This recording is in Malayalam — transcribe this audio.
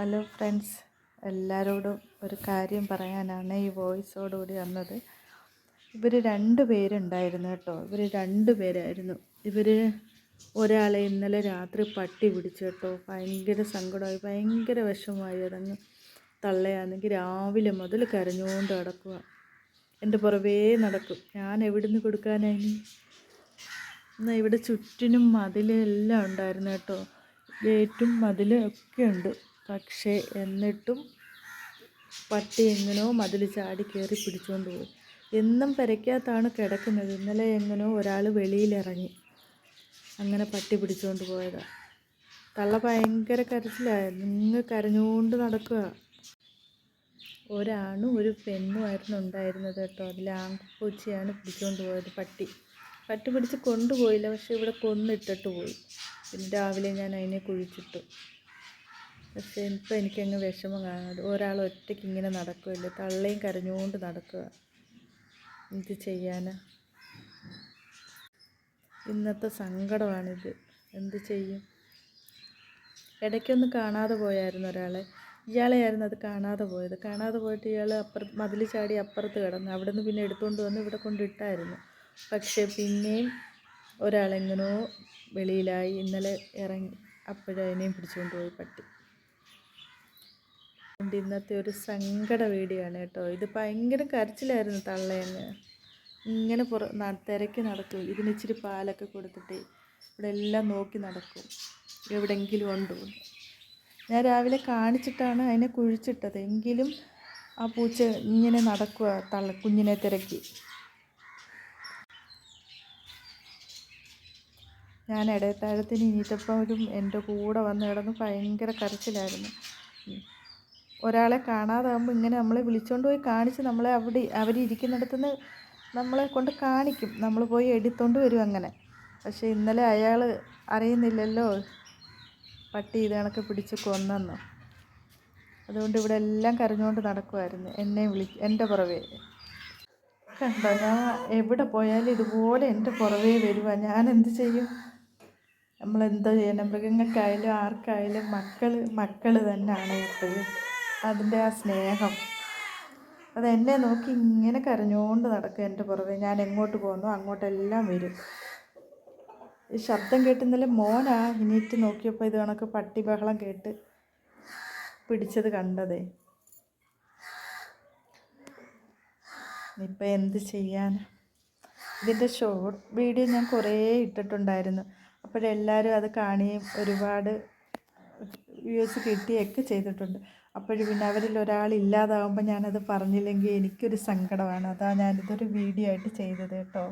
ഹലോ ഫ്രണ്ട്സ് എല്ലാവരോടും ഒരു കാര്യം പറയാനാണ് ഈ വോയിസോടുകൂടി വന്നത്. ഇവർ രണ്ട് പേരുണ്ടായിരുന്നു കേട്ടോ. ഇവർ രണ്ട് പേരായിരുന്നു. ഇവർ ഒരാളെ ഇന്നലെ രാത്രി പട്ടി പിടിച്ചു കേട്ടോ. ഭയങ്കര സങ്കടമായി ഭയങ്കര വിഷമമായി അതങ്ങ് തള്ളയാണെങ്കിൽ രാവിലെ മുതൽ കരഞ്ഞുകൊണ്ട് നടക്കുക എന്റെ പുറവേ നടക്കും. ഞാൻ എവിടുന്ന് കൊടുക്കാനായി എന്നാൽ ഇവിടെ ചുറ്റിനും മതിലെല്ലാം ഉണ്ടായിരുന്നു കേട്ടോ. ഗേറ്റും മതിലും ഒക്കെ ഉണ്ട്. പക്ഷേ എന്നിട്ടും പട്ടി എങ്ങനെയോ മതിൽ ചാടി കയറി പിടിച്ചുകൊണ്ട് പോയി. എന്നും പെരയ്ക്കകത്താണ് കിടക്കുന്നത്. ഇന്നലെ എങ്ങനെയോ ഒരാൾ വെളിയിലിറങ്ങി. അങ്ങനെ പട്ടി പിടിച്ചുകൊണ്ട് പോയതാണ് തള്ള ഭയങ്കര കരച്ചിലായിരുന്നു നിങ്ങൾ കരഞ്ഞുകൊണ്ട് നടക്കുക ഒരാണും ഒരു പെണ്ണുമായിരുന്നു ഉണ്ടായിരുന്നത് കേട്ടോ. അതിൽ ആൺപൂച്ചയാണ് പിടിച്ചുകൊണ്ട് പോയത് പട്ടി. പട്ടി പിടിച്ച് കൊണ്ടുപോയില്ല. പക്ഷേ ഇവിടെ കൊന്നിട്ടിട്ട് പോയി. പിന്നെ രാവിലെ ഞാൻ അതിനെ കുഴിച്ചിട്ടു. പക്ഷേ ഇപ്പം എനിക്കങ്ങ് വിഷമം കാണുന്നത്. ഒരാൾ ഒറ്റയ്ക്ക് ഇങ്ങനെ നടക്കുകയില്ല തള്ളയും കരഞ്ഞുകൊണ്ട് നടക്കുക. എന്ത് ചെയ്യാനാ. ഇന്നത്തെ സങ്കടമാണിത്. എന്ത് ചെയ്യും? ഇടയ്ക്കൊന്ന് കാണാതെ പോയായിരുന്നു ഒരാളെ. ഇയാളെയായിരുന്നു അത് കാണാതെ പോയത്. കാണാതെ പോയിട്ട് ഇയാൾ അപ്പുറത്ത് മതിൽ ചാടി അപ്പുറത്ത് കിടന്നു അവിടെ നിന്ന് പിന്നെ എടുത്തുകൊണ്ട് വന്ന് ഇവിടെ കൊണ്ടിട്ടായിരുന്നു പക്ഷേ പിന്നെയും ഒരാളെങ്ങനോ വെളിയിലായി. ഇന്നലെ ഇറങ്ങി അപ്പോഴതിനെയും പിടിച്ചുകൊണ്ട് പോയി പട്ടി. അതുകൊണ്ട് ഇന്നത്തെ ഒരു സങ്കട വീഡിയോ ആണ് കേട്ടോ. ഇത് ഭയങ്കര കരച്ചിലായിരുന്നു തള്ളേന്ന്. ഇങ്ങനെ പുറ തിരക്കി നടക്കും. ഇതിന് ഇച്ചിരി പാലൊക്കെ കൊടുത്തിട്ട് ഇവിടെ എല്ലാം നോക്കി നടക്കും. എവിടെങ്കിലും ഉണ്ടോ ഞാൻ രാവിലെ കാണിച്ചിട്ടാണ് അതിനെ കുഴിച്ചിട്ടത്. എങ്കിലും ആ പൂച്ച ഇങ്ങനെ നടക്കുക തള്ള കുഞ്ഞിനെ തിരക്കി. ഞാൻ ഇടയത്താഴത്തിന് ഇനിയിട്ടപ്പോഴും എന്റെ കൂടെ വന്ന് കിടന്ന് ഭയങ്കര കരച്ചിലായിരുന്നു. ഒരാളെ കാണാതാകുമ്പോൾ ഇങ്ങനെ നമ്മളെ വിളിച്ചുകൊണ്ട് പോയി കാണിച്ച് നമ്മളെ അവിടെ അവരിയ്ക്കുന്നിടത്തു നിന്ന് നമ്മളെ കൊണ്ട് കാണിക്കും. നമ്മൾ പോയി എടുത്തോണ്ട് വരും അങ്ങനെ. പക്ഷേ ഇന്നലെ അയാൾ അറിയുന്നില്ലല്ലോ പട്ടി ഇത് കണക്ക് പിടിച്ച് കൊന്നെന്ന്. അതുകൊണ്ട് ഇവിടെ എല്ലാം കരഞ്ഞുകൊണ്ട് നടക്കുമായിരുന്നു എന്നെ വിളി എന്റെ പുറവേ. കണ്ടോ ഞാൻ എവിടെ പോയാലും ഇതുപോലെ എന്റെ പുറവേ വരുവാ. ഞാൻ എന്ത് ചെയ്യും? നമ്മൾ എന്താ ചെയ്യണം? മൃഗങ്ങൾക്കായാലും ആർക്കായാലും മക്കൾ മക്കൾ തന്നെയാണ് എപ്പോഴും അതിന്റെ ആ സ്നേഹം. അത് എന്നെ നോക്കി ഇങ്ങനെ കരഞ്ഞുകൊണ്ട് നടക്കുക എന്റെ പുറകെ. ഞാൻ എങ്ങോട്ട് പോകുന്നു അങ്ങോട്ടെല്ലാം വരും. ഈ ശബ്ദം കേട്ട് മോനാ ഇനിയിട്ട് നോക്കിയപ്പോൾ ഇത് കണക്ക് പട്ടി ബഹളം കേട്ട് പിടിച്ചത് കണ്ടതേ. ഇപ്പം എന്ത് ചെയ്യാൻ? ഇതിന്റെ ഷോർട്ട് വീഡിയോ ഞാൻ കുറേ ഇട്ടിട്ടുണ്ടായിരുന്നു. അപ്പോഴെല്ലാവരും അത് കാണുകയും ഒരുപാട് വ്യൂസ് കിട്ടുകയൊക്കെ ചെയ്തിട്ടുണ്ട്. അപ്പോഴും പിന്നെ അവരിൽ ഒരാൾ ഇല്ലാതാവുമ്പോൾ ഞാനത് പറഞ്ഞില്ലെങ്കിൽ എനിക്കൊരു സങ്കടമാണ്. അതാണ് ഞാനിതൊരു വീഡിയോ ആയിട്ട് ചെയ്തത് കേട്ടോ.